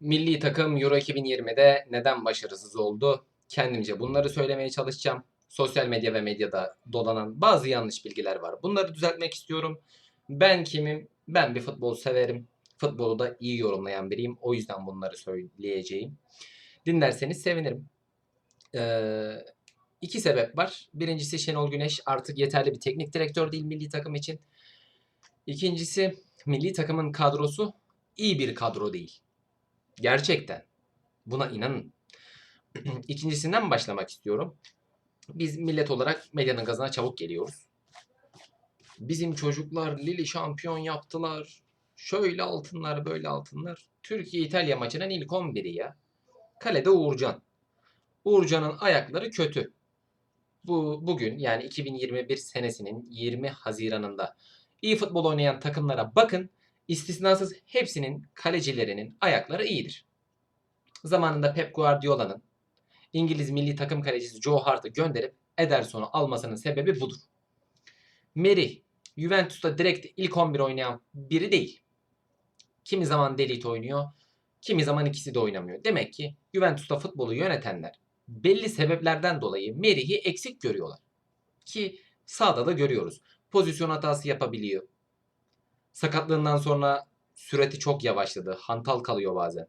Milli takım Euro 2020'de neden başarısız oldu? Kendimce bunları söylemeye çalışacağım. Sosyal medya ve medyada dolanan bazı yanlış bilgiler var. Bunları düzeltmek istiyorum. Ben kimim? Ben bir futbol severim. Futbolu da iyi yorumlayan biriyim. O yüzden bunları söyleyeceğim. Dinlerseniz sevinirim. Ee, iki sebep var. Birincisi Şenol Güneş artık yeterli bir teknik direktör değil milli takım için. İkincisi milli takımın kadrosu iyi bir kadro değil. Gerçekten. Buna inanın. İkincisinden başlamak istiyorum. Biz millet olarak medyanın gazına çabuk geliyoruz. Bizim çocuklar Lille şampiyon yaptılar. Şöyle altınlar böyle altınlar. Türkiye-İtalya maçının ilk 11'i ya. Kalede Uğurcan. Uğurcan'ın ayakları kötü. Bu bugün yani 2021 senesinin 20 Haziran'ında iyi futbol oynayan takımlara bakın. İstisnasız hepsinin kalecilerinin ayakları iyidir. Zamanında Pep Guardiola'nın İngiliz milli takım kalecisi Joe Hart'ı gönderip Ederson'u almasının sebebi budur. Meri, Juventus'ta direkt ilk 11 oynayan biri değil. Kimi zaman Delit oynuyor, kimi zaman ikisi de oynamıyor. Demek ki Juventus'ta futbolu yönetenler belli sebeplerden dolayı Meri'yi eksik görüyorlar. Ki sahada da görüyoruz. Pozisyon hatası yapabiliyor. Sakatlığından sonra sürati çok yavaşladı. Hantal kalıyor bazen.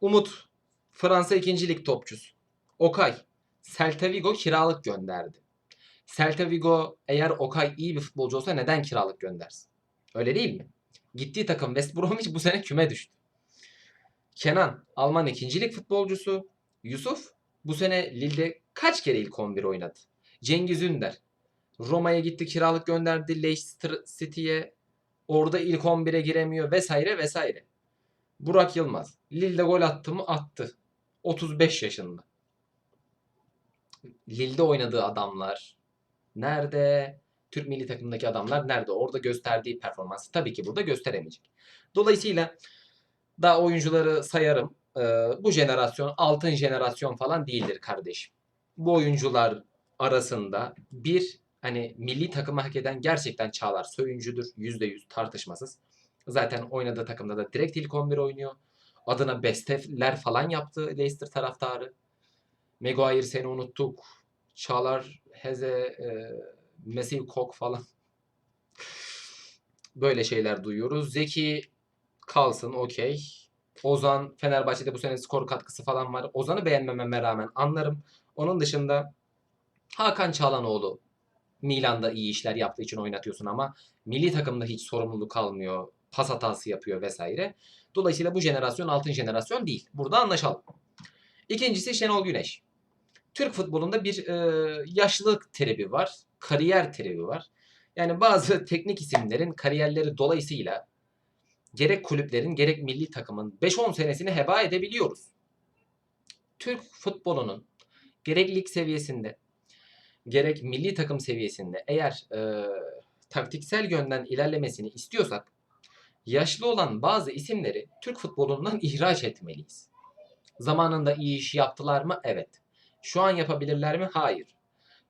Umut Fransa 2. Lig topçusu. Okay Celta Vigo kiralık gönderdi. Celta Vigo eğer Okay iyi bir futbolcu olsa neden kiralık göndersin? Öyle değil mi? Gittiği takım West Bromwich bu sene küme düştü. Kenan Alman 2. Lig futbolcusu. Yusuf bu sene Lille'de kaç kere ilk 11 oynadı? Cengiz Ünder Roma'ya gitti kiralık gönderdi Leicester City'ye. Orada ilk 11'e giremiyor vesaire vesaire. Burak Yılmaz. Lille'de gol attı mı? Attı. 35 yaşında. Lille'de oynadığı adamlar nerede? Türk milli takımındaki adamlar nerede? Orada gösterdiği performansı tabii ki burada gösteremeyecek. Dolayısıyla daha oyuncuları sayarım. Ee, bu jenerasyon altın jenerasyon falan değildir kardeşim. Bu oyuncular arasında bir hani milli takımı hak eden gerçekten Çağlar Söyüncü'dür. %100 tartışmasız. Zaten oynadığı takımda da direkt ilk 11 oynuyor. Adına besteler falan yaptı Leicester taraftarı. Maguire seni unuttuk. Çağlar, Heze, e, Mesih Kok falan. Böyle şeyler duyuyoruz. Zeki kalsın okey. Ozan Fenerbahçe'de bu sene skor katkısı falan var. Ozan'ı beğenmememe rağmen anlarım. Onun dışında Hakan Çalhanoğlu Milan'da iyi işler yaptığı için oynatıyorsun ama milli takımda hiç sorumluluk kalmıyor. Pas hatası yapıyor vesaire. Dolayısıyla bu jenerasyon altın jenerasyon değil. Burada anlaşalım. İkincisi Şenol Güneş. Türk futbolunda bir e, yaşlılık tribi var. Kariyer tribi var. Yani bazı teknik isimlerin kariyerleri dolayısıyla gerek kulüplerin gerek milli takımın 5-10 senesini heba edebiliyoruz. Türk futbolunun gerek lig seviyesinde gerek milli takım seviyesinde eğer e, taktiksel yönden ilerlemesini istiyorsak yaşlı olan bazı isimleri Türk futbolundan ihraç etmeliyiz. Zamanında iyi iş yaptılar mı? Evet. Şu an yapabilirler mi? Hayır.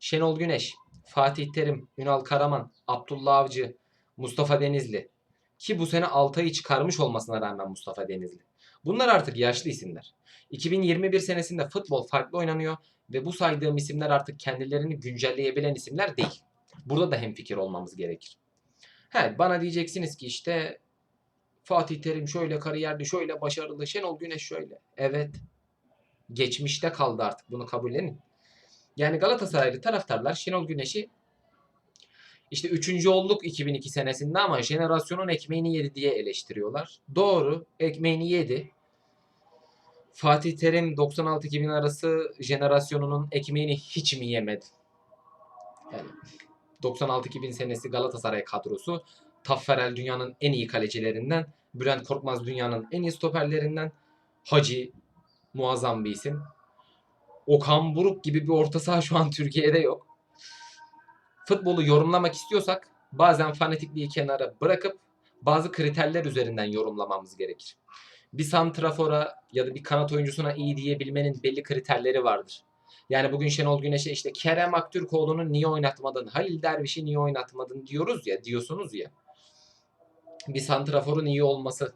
Şenol Güneş, Fatih Terim, Ünal Karaman, Abdullah Avcı, Mustafa Denizli ki bu sene Altay'ı çıkarmış olmasına rağmen Mustafa Denizli. Bunlar artık yaşlı isimler. 2021 senesinde futbol farklı oynanıyor ve bu saydığım isimler artık kendilerini güncelleyebilen isimler değil. Burada da hemfikir olmamız gerekir. He, bana diyeceksiniz ki işte Fatih Terim şöyle kariyerli, şöyle başarılı, Şenol Güneş şöyle. Evet. Geçmişte kaldı artık bunu kabullenin. Yani Galatasaraylı taraftarlar Şenol Güneş'i işte 3. olduk 2002 senesinde ama jenerasyonun ekmeğini yedi diye eleştiriyorlar. Doğru, ekmeğini yedi. Fatih Terim 96-2000 arası jenerasyonunun ekmeğini hiç mi yemedi? Yani 96-2000 senesi Galatasaray kadrosu Tafferel dünyanın en iyi kalecilerinden, Bülent Korkmaz dünyanın en iyi stoperlerinden, Hacı muazzam bir isim. Okan Buruk gibi bir orta saha şu an Türkiye'de yok. Futbolu yorumlamak istiyorsak bazen fanatikliği kenara bırakıp bazı kriterler üzerinden yorumlamamız gerekir. Bir santrafora ya da bir kanat oyuncusuna iyi diyebilmenin belli kriterleri vardır. Yani bugün Şenol Güneş'e işte Kerem Aktürkoğlu'nu niye oynatmadın, Halil Derviş'i niye oynatmadın diyoruz ya, diyorsunuz ya. Bir santraforun iyi olması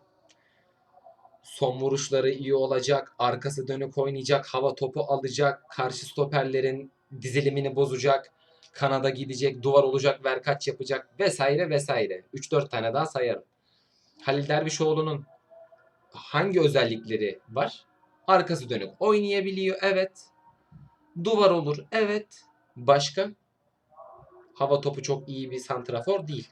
Son vuruşları iyi olacak. Arkası dönük oynayacak. Hava topu alacak. Karşı stoperlerin dizilimini bozacak. Kanada gidecek. Duvar olacak. Verkaç yapacak. Vesaire vesaire. 3-4 tane daha sayarım. Halil Dervişoğlu'nun hangi özellikleri var? Arkası dönük oynayabiliyor. Evet. Duvar olur. Evet. Başka? Hava topu çok iyi bir santrafor değil.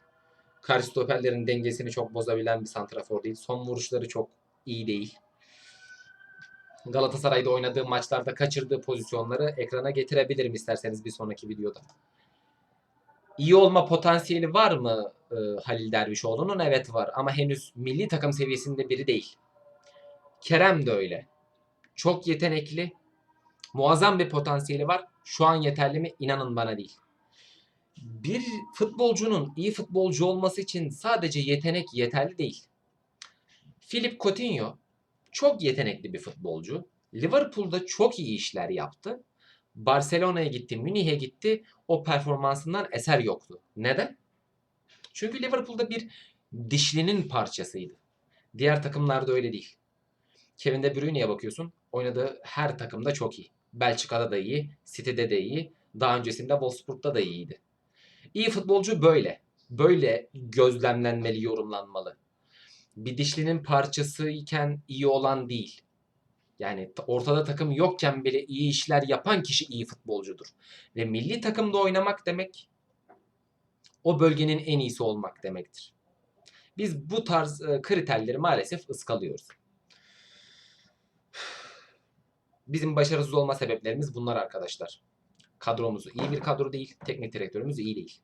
Karşı stoperlerin dengesini çok bozabilen bir santrafor değil. Son vuruşları çok iyi değil. Galatasaray'da oynadığı maçlarda kaçırdığı pozisyonları ekrana getirebilirim isterseniz bir sonraki videoda. İyi olma potansiyeli var mı e, Halil Dervişoğlu'nun? Evet var ama henüz milli takım seviyesinde biri değil. Kerem de öyle. Çok yetenekli. Muazzam bir potansiyeli var. Şu an yeterli mi? İnanın bana değil. Bir futbolcunun iyi futbolcu olması için sadece yetenek yeterli değil. Philip Coutinho çok yetenekli bir futbolcu. Liverpool'da çok iyi işler yaptı. Barcelona'ya gitti, Münih'e gitti. O performansından eser yoktu. Neden? Çünkü Liverpool'da bir dişlinin parçasıydı. Diğer takımlarda öyle değil. Kevin De Bruyne'ye bakıyorsun. Oynadığı her takımda çok iyi. Belçika'da da iyi, City'de de iyi. Daha öncesinde Wolfsburg'da da iyiydi. İyi futbolcu böyle. Böyle gözlemlenmeli, yorumlanmalı. Bir dişlinin parçası iken iyi olan değil. Yani ortada takım yokken bile iyi işler yapan kişi iyi futbolcudur. Ve milli takımda oynamak demek o bölgenin en iyisi olmak demektir. Biz bu tarz e, kriterleri maalesef ıskalıyoruz. Bizim başarısız olma sebeplerimiz bunlar arkadaşlar. Kadromuz iyi bir kadro değil, teknik direktörümüz iyi değil.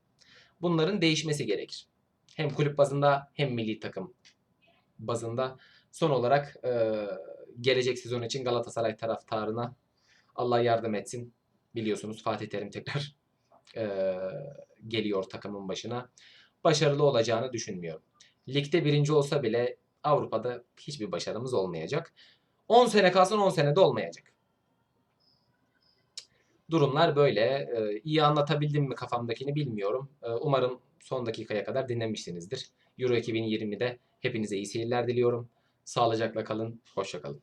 Bunların değişmesi gerekir. Hem kulüp bazında hem milli takım bazında. Son olarak e, gelecek sezon için Galatasaray taraftarına Allah yardım etsin. Biliyorsunuz Fatih Terim tekrar e, geliyor takımın başına. Başarılı olacağını düşünmüyorum. Ligde birinci olsa bile Avrupa'da hiçbir başarımız olmayacak. 10 sene kalsın 10 sene de olmayacak. Durumlar böyle. Ee, iyi anlatabildim mi kafamdakini bilmiyorum. Ee, umarım son dakikaya kadar dinlemişsinizdir. Euro 2020'de hepinize iyi seyirler diliyorum. Sağlıcakla kalın, hoşça kalın.